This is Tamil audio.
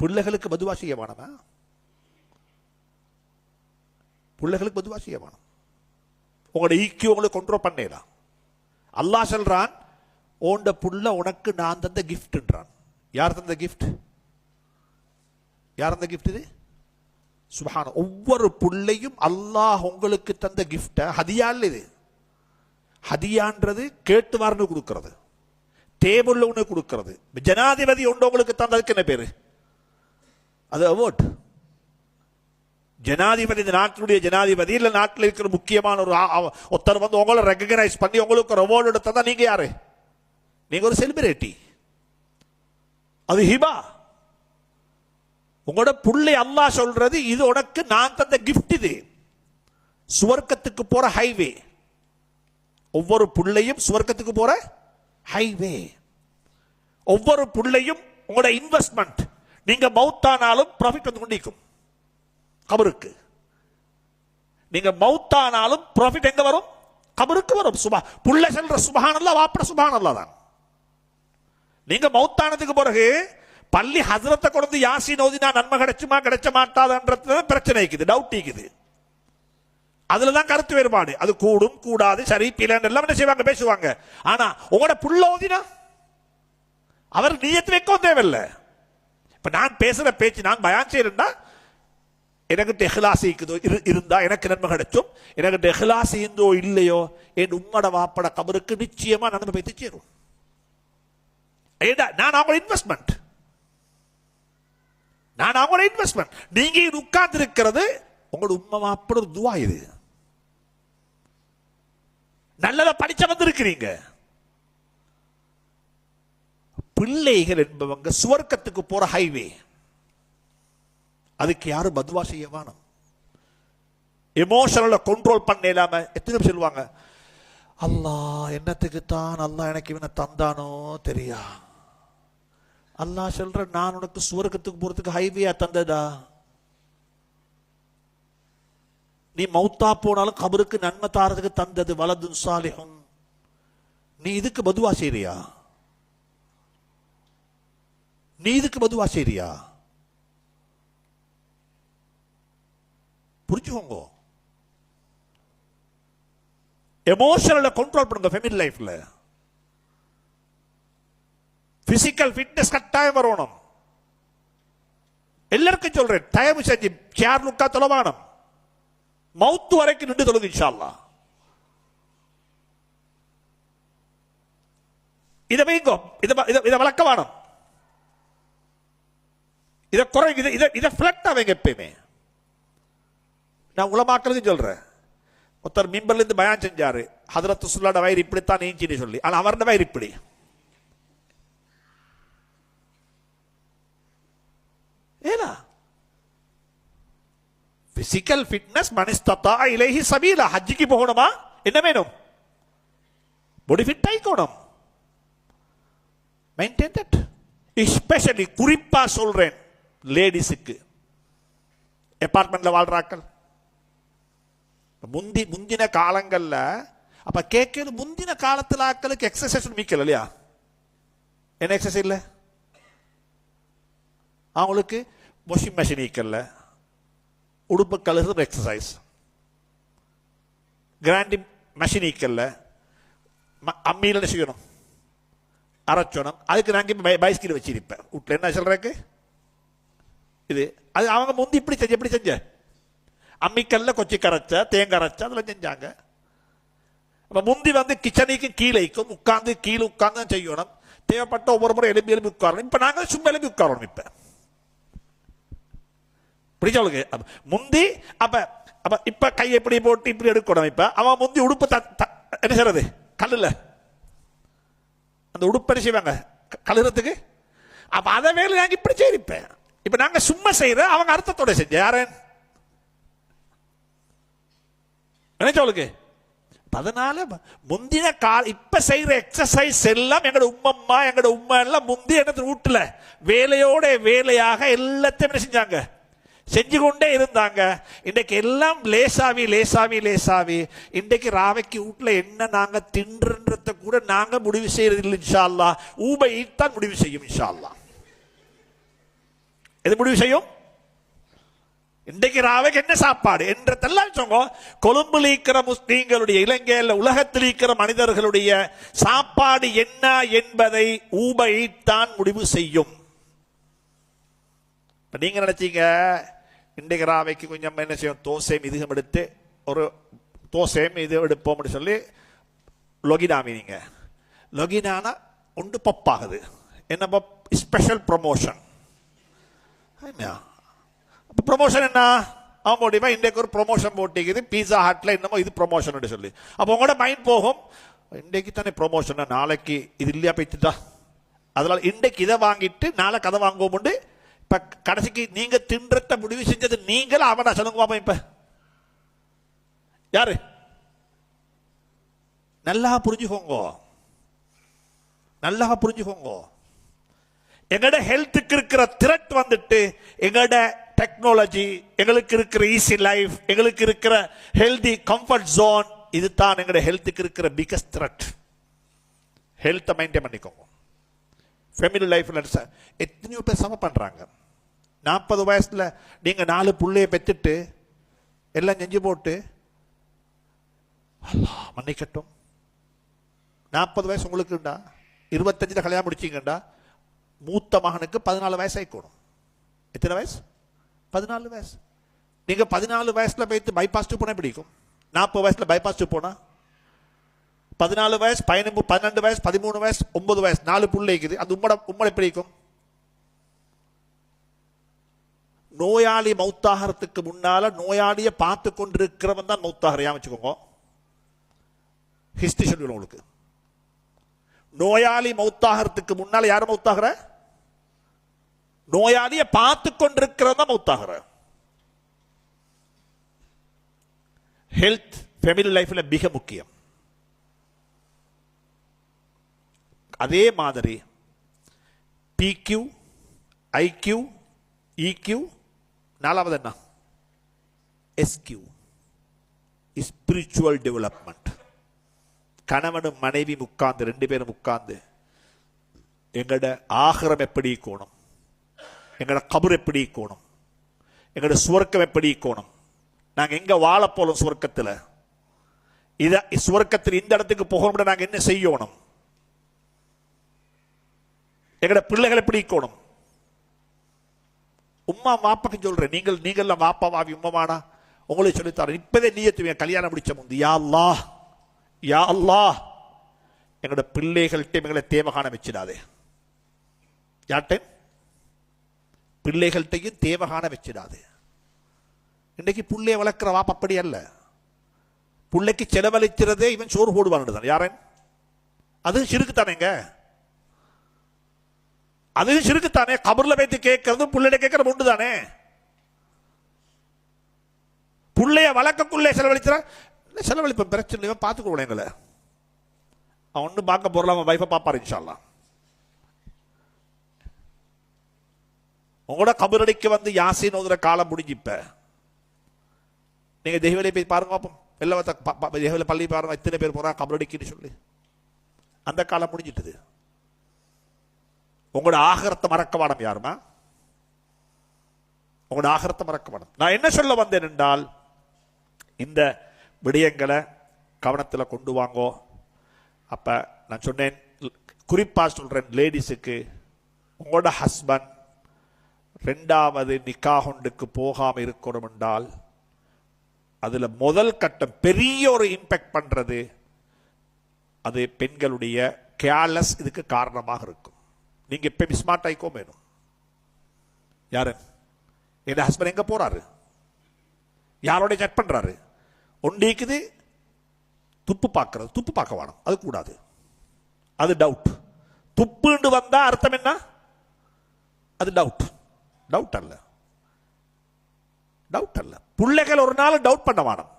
பிள்ளைகளுக்கு மதுவா செய்ய பிள்ளைகளுக்கு மதுவா செய்ய வேணும் உங்களோட ஈக்கியம் உங்களை கண்ட்ரோல் பண்ணலாம் அல்லாஹ் சொல்றான் ஓண்ட புள்ள உனக்கு நான் தந்த கிஃப்ட்ன்றான் யார் தந்த கிஃப்ட் யார் தந்த கிஃப்ட் இது? சுபஹான ஒவ்வொரு புள்ளையும் அல்லாஹ் உங்களுக்கு தந்த கிஃப்ட ஹதியா இல்லை இது? ஹதியான்றது கேட்டு வாரன்னு கொடுக்கறது. டேபிள்ல ஒன்று கொடுக்கறது. ஜனாதிபதி ஒன்று உங்களுக்கு தந்ததுக்கு என்ன பேர்? அது அவோட் ஜனாதிபதி இந்த நாட்டினுடைய ஜனாதிபதி இல்ல நாட்டில் இருக்கிற முக்கியமான ஒரு ஒருத்தர் வந்து உங்களை ரெகனைஸ் பண்ணி உங்களுக்கு ஒரு அவார்டு எடுத்ததா நீங்க யாரு? நீங்க ஒரு செலிபிரிட்டி அது ஹிபா உங்களோட புள்ளை அல்லாஹ் சொல்றது இது உனக்கு நான் தந்த கிஃப்ட் இது. சுவர்க்கத்துக்கு போற ஹைவே ஒவ்வொரு புள்ளையும் சுவர்க்கத்துக்கு போற ஹைவே ஒவ்வொரு புள்ளையும் உங்களோட இன்வெஸ்ட்மெண்ட் நீங்க மௌத்தானாலும் ப்ராஃபிட் வந்து கொண்டிருக்கும். கபருக்கு. நீங்க மௌத்தானாலும் ப்ராஃபிட் எங்க வரும்? கபருக்கு வரும். சுபா புள்ள செல்ற சுபஹானல்லா வாப்பட சுபஹானல்லா தான். நீங்க மௌத்தானதுக்கு பிறகு பள்ளி ஹசரத்தை கொண்டு யாசி நோதினா நன்மை கிடைச்சுமா கிடைச்ச மாட்டாதுன்றது பிரச்சனை இருக்குது டவுட் இருக்குது. அதுல தான் கருத்து வேறுபாடு. அது கூடும் கூடாது சரி பிள்ளைன்னு எல்லாம் என்ன செய்வாங்க? பேசுவாங்க. ஆனா உங்களோட புள்ள ஓதினா அவர் நீயத்து வைக்கவும் தேவையில்லை. இப்போ நான் பேசுகிற பேச்சு நான் பயான் செய்யறேன்னா எனக்கிட்ட எஹ்லாசி இருக்குதோ இரு- இருந்தால் எனக்கு நன்மை கிடைச்சும். எனக்கிட்ட எஹ்லாசி இருந்தோ இல்லையோ என் உம்மட வாப்பட கபருக்கு நிச்சயமாக நன்மை போய் சேரும். ஏடா, நான் அவங்களோட இன்வெஸ்ட்மெண்ட் நான் அவங்களோட இன்வெஸ்ட்மெண்ட் நீங்க இது உட்கார்ந்து இருக்கிறது உங்களோட உண்மை வாப்பட துவா இது. நல்லதை படிச்ச வந்திருக்கிறீங்க. பிள்ளைகள் என்பவங்க சுவர்க்கத்துக்கு போற ஹைவே அதுக்கு யாரும் பதுவா செய்ய வேணும். எமோஷனல கண்ட்ரோல் பண்ண இல்லாம எத்தனை பேர் சொல்லுவாங்க? அல்லாஹ் என்னத்துக்கு தான் அல்லாஹ் எனக்கு இவனை தந்தானோ தெரியா? அல்லாஹ் சொல்ற நான் உனக்கு சுவர்க்கத்துக்கு போறதுக்கு ஹைவேயா தந்ததா? நீ மௌத்தா போனாலும் கபருக்கு நன்மை தாரதுக்கு தந்தது வலதுன் சாலிஹும். நீ இதுக்கு பதுவா செய்றியா? நீ இதுக்கு பதுவா செய்றியா? புரிஞ்சுக்கோங்க. எமோஷனல கண்ட்ரோல் பண்ணுங்க ஃபேமிலி லைஃப்ல பிசிக்கல் ஃபிட்னஸ் கட்டாயம் வரணும். எல்லாருக்கும் சொல்றேன் டைம் செஞ்சு சேர் லுக்கா தொலைவானம். மவுத்து வரைக்கும் நின்று தொழுது இன்ஷால்லா இதை வைங்கோ இதை இதை இதை வளர்க்க வேணும் இதை குறை இதை இதை இதை ஃபிளக்ட் அவங்க எப்பயுமே. நான் உலமாக்களுக்கு சொல்றேன். ஒருத்தர் மிம்பர்லேருந்து பயம் பயான் செஞ்சாரு. ஹதரத் சுல்லாட வயிறு இப்படித்தான் நீஞ்சின்னு சொல்லி. ஆனால் அவரோட வயிறு இப்படி. ஏனா பிசிக்கல் ஃபிட்னஸ் மனிஸ்தத்தா இலேஹி சபீலா ஹஜ்ஜிக்கு போகணுமா? என்ன வேணும்? பாடி ஃபிட் ஆயிக்கணும். மெயின்டைன் தட் எஸ்பெஷலி குறிப்பாக சொல்கிறேன் லேடிஸுக்கு அபார்ட்மெண்ட்ல வாழ்றாக்கள். முந்தி முந்தின காலங்களில் அப்ப கேட்கறது முந்தின காலத்தில் ஆக்களுக்கு எக்ஸசைஸ் மிக்கல இல்லையா? என்ன எக்ஸசைஸ் இல்லை? அவங்களுக்கு வாஷிங் மெஷின் ஈக்கல்ல உடுப்பு கழுகுற எக்ஸசைஸ் கிராண்டி மெஷின் ஈக்கல்ல ம- செய்யணும்? அரைச்சோணும். அதுக்கு நாங்க பை- பைஸ்கில் வச்சிருப்பேன். வீட்டில் என்ன சொல்றதுக்கு? இது. அது அவங்க முந்தி இப்படி செஞ்ச எப்படி செஞ்ச? அம்மிக்கல்ல கொச்சி கரைச்ச தேங்காய் அரைச்ச செஞ்சாங்க. அப்போ முந்தி வந்து கிச்சனைக்கும் கீழைக்கும் உட்காந்து கீழே உட்காந்து செய்யணும். தேவைப்பட்ட ஒவ்வொரு முறை எலும்பி எலும்பி உட்காரணும். இப்போ நாங்கள் சும்மா எலும்பி உட்காரணும் இப்போ. பிடிச்சவளுக்கு அப்ப முந்தி அப்ப அப்ப இப்ப கை எப்படி போட்டு இப்படி எடுக்கணும் இப்போ? அவன் முந்தி உடுப்பு த- த- என்ன செய்யறது? கல்லுல அந்த உடுப்பு என்ன செய்வாங்க? க- அப்போ அதை வேலை நாங்கள் இப்படி செய்திருப்பேன் இப்ப நாங்க சும்மா செய்யற அவங்க அர்த்தத்தோட செஞ்ச யாரன் நினைச்சவளுக்கு அதனால முந்தின கால இப்ப செய்யற எக்ஸசைஸ் எல்லாம் எங்கட உம்மம்மா எங்கட உம்மா எல்லாம் முந்தி என்னது வீட்டுல வேலையோட வேலையாக எல்லாத்தையும் என்ன செஞ்சாங்க? செஞ்சு கொண்டே இருந்தாங்க. இன்றைக்கு எல்லாம் லேசாவி லேசாவி லேசாவி. இன்றைக்கு ராவைக்கு வீட்டில் என்ன நாங்கள் தின்றுன்றத கூட நாங்கள் முடிவு செய்யறது இல்லை இன்ஷால்லா ஊபை தான் முடிவு செய்யும் இன்ஷால்லா எது முடிவு செய்யும்? இன்றைக்கு ராவைக்கு என்ன சாப்பாடு? என்றதெல்லாம் சொங்க கொழும்புல இருக்கிற முஸ்லீம்களுடைய இலங்கையில் உலகத்தில் இருக்கிற மனிதர்களுடைய சாப்பாடு என்ன என்பதை ஊபை தான் முடிவு செய்யும். இப்போ நீங்கள் நினச்சிங்க இன்றைக்கு ராவைக்கு கொஞ்சம் என்ன செய்யும்? தோசை மிதுகம் எடுத்து ஒரு தோசை இது எடுப்போம்னு சொல்லி லொகினாமி நீங்க. லொகினானா ஒன்று பப்பாகுது. என்ன ஸ்பெஷல் ப்ரொமோஷன் அப்போ ப்ரொமோஷன் என்ன? அவன் முடியுமா இன்றைக்கு ஒரு ப்ரொமோஷன் போட்டிக்குது பீஸா ஹட்டில் என்னமோ இது ப்ரொமோஷன் சொல்லி. அப்போ உங்களோட மைண்ட் போகும். இன்றைக்கு தானே ப்ரொமோஷன் நாளைக்கு இது இல்லையா போய்த்துட்டா அதனால் இன்றைக்கு இதை வாங்கிட்டு நாளை கதை வாங்குவோம் உண்டு இப்போ கடைசிக்கு நீங்கள் தின்றத்த முடிவு செஞ்சது நீங்களும் அவனா சொல்லுங்க இப்போ? யாரு? நல்லா புரிஞ்சுக்கோங்க. நல்லா புரிஞ்சுக்கோங்க. எங்களோட ஹெல்த்துக்கு இருக்கிற திரட் வந்துட்டு எங்களோட டெக்னாலஜி எங்களுக்கு இருக்கிற ஈஸி லைஃப் எங்களுக்கு இருக்கிற ஹெல்தி கம்ஃபர்ட் ஜோன் இது தான் எங்களோட ஹெல்த்துக்கு இருக்கிற பிகஸ்ட் த்ரெட் ஹெல்த்தை மெயின்டைன் பண்ணிக்கோங்க. ஃபேமிலி லைஃப்பில் எத்தனையோ பேர் சம பண்ணுறாங்க நாற்பது வயசில் நீங்கள் நாலு புள்ளைய பெற்றுட்டு எல்லாம் செஞ்சு போட்டு மன்னிக்கட்டும். நாற்பது வயசு உங்களுக்குண்டா இருபத்தஞ்சில் கல்யாணம் முடிச்சிங்கண்டா? மூத்த மகனுக்கு பதினாலு வயசு ஆயிக்கணும் எத்தனை வயசு? பதினாலு வயசு. நீங்கள் பதினாலு வயசில் போய்த்து பைபாஸ் போனால் பிடிக்கும் நாற்பது வயசில் பைபாஸ் போனால் பதினாலு வயசு பதினம்பு பன்னெண்டு வயசு பதிமூணு வயசு ஒன்பது வயசு நாலு பிள்ளைக்குது இருக்குது அது உம்மட உம்மட பிடிக்கும் நோயாளி மௌத்தாகிறதுக்கு முன்னால நோயாளியை பார்த்து கொண்டிருக்கிறவன் தான் மௌத்தாகிறையா வச்சுக்கோங்க? ஹிஸ்ட்ரி சொல்லுவோம் உங்களுக்கு. நோயாளி மௌத்தாகிறதுக்கு முன்னால யார் மௌத்தாகிற? நோயாளியை பார்த்து கொண்டிருக்கிறத மௌத்தாகிற. ஹெல்த் ஃபேமிலி லைஃப்ல மிக முக்கியம். அதே மாதிரி பிக்யூ ஐக்யூ இக்யூ நாலாவது என்ன? எஸ்கியூ ஸ்பிரிச்சுவல் டெவலப்மெண்ட் கணவனும் மனைவி உட்கார்ந்து ரெண்டு பேரும் உட்கார்ந்து எங்களோட ஆகரம் எப்படி கோணம்? எங்களோட கபர் எப்படி கோணம்? எங்களோட சுவர்க்கம் எப்படி கோணம்? நாங்கள் எங்கே வாழ போறோம் சுவர்க்கத்துல? இத சுவர்க்கத்தில் இந்த இடத்துக்கு போகணும் நாங்கள் என்ன செய்யணும்? எங்களோட பிள்ளைகளை எப்படி இருக்கணும் உம்மா மாப்பாக்கு சொல்கிறேன் நீங்கள் நீங்கள்லாம் மாப்பா வாவி உம்மமானா உங்களே சொல்லித்தரேன் இப்பதே நீயத்து கல்யாணம் முடிச்ச முந்தியா அல்லாஹ். யா அல்லா எங்களோட பிள்ளைகள்கிட்ட எங்களை தேவை காண வச்சிடாதே யார்கிட்ட? பிள்ளைகள்கிட்டையும் தேவை காண வச்சிடாதே இன்னைக்கு புள்ளைய வளர்க்குற வாப்ப அப்படி அல்ல. புள்ளைக்கு செலவழிக்கிறதே இவன் சோறு போடுவான்னு தான். யாரன்? அதுவும் சிறுக்குத்தானேங்க? அதுவும் சிறுக்குத்தானே? கபர்ல வைத்து கேட்கறதும் புள்ளைய கேட்கறது உண்டு தானே? புள்ளைய வழக்கக்குள்ளே இல்லை செலவழிப்பு பிரச்சனை இல்லை எங்களை. அவன் ஒன்றும் பார்க்க போறல அவன் வைஃபை பார்ப்பார் இன்ஷால்லாம் உங்களோட கபரடிக்கு வந்து யாசின் ஓதுற காலம் முடிஞ்சிப்ப. நீங்க தெய்வலை போய் பாருங்க பார்ப்போம் எல்லாம் தெய்வல பள்ளி பாருங்க இத்தனை பேர் போறா கபரடிக்குன்னு சொல்லி. அந்த காலம் முடிஞ்சிட்டது. உங்களோட ஆகரத்தை மறக்க வேணும் யாருமா? உங்களோட ஆகரத்தை மறக்க வேணும் நான் என்ன சொல்ல வந்தேன் என்றால் இந்த விடயங்களை கவனத்தில் கொண்டு வாங்கோ. அப்போ நான் சொன்னேன் குறிப்பாக சொல்கிறேன் லேடிஸுக்கு உங்களோட ஹஸ்பண்ட் ரெண்டாவது நிக்காகொண்டுக்கு போகாமல் இருக்கணும் என்றால் அதில் முதல் கட்டம் பெரிய ஒரு இம்பேக்ட் பண்ணுறது அது பெண்களுடைய கேர்லெஸ் இதுக்கு காரணமாக இருக்கும். நீங்கள் இப்போ ஸ்மார்ட் ஆகிக்கோ வேணும் யாரு? என் ஹஸ்பண்ட் எங்கே போகிறாரு யாரோட செக் பண்ணுறாரு ஒண்டிக்குது துப்பு பார்க்கறது. துப்பு பார்க்க வேணும். அது கூடாது. அது டவுட் துப்புண்டு வந்தா அர்த்தம் என்ன? அது டவுட் டவுட் அல்ல. டவுட் அல்ல. பிள்ளைகள் ஒரு நாள் டவுட் பண்ண வேணும்.